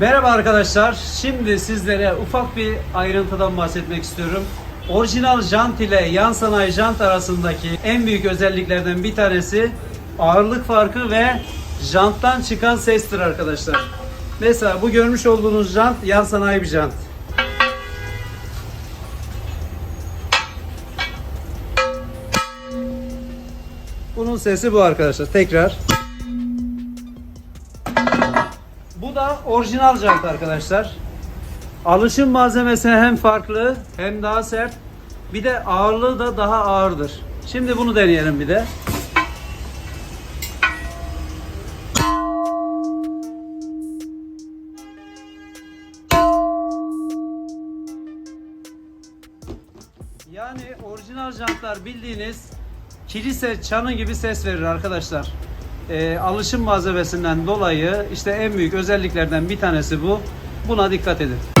Merhaba arkadaşlar. Şimdi sizlere ufak bir ayrıntıdan bahsetmek istiyorum. Orijinal jant ile yan sanayi jant arasındaki en büyük özelliklerden bir tanesi ağırlık farkı ve janttan çıkan sestir arkadaşlar. Mesela bu görmüş olduğunuz jant yan sanayi bir jant. Bunun sesi bu arkadaşlar. Tekrar. Bu da orijinal jant arkadaşlar. Alışım malzemesi hem farklı hem daha sert. Bir de ağırlığı da daha ağırdır. Şimdi bunu deneyelim bir de. Yani orijinal jantlar bildiğiniz kilise çanı gibi ses verir arkadaşlar. Ee, alışım malzemesinden dolayı işte en büyük özelliklerden bir tanesi bu. Buna dikkat edin.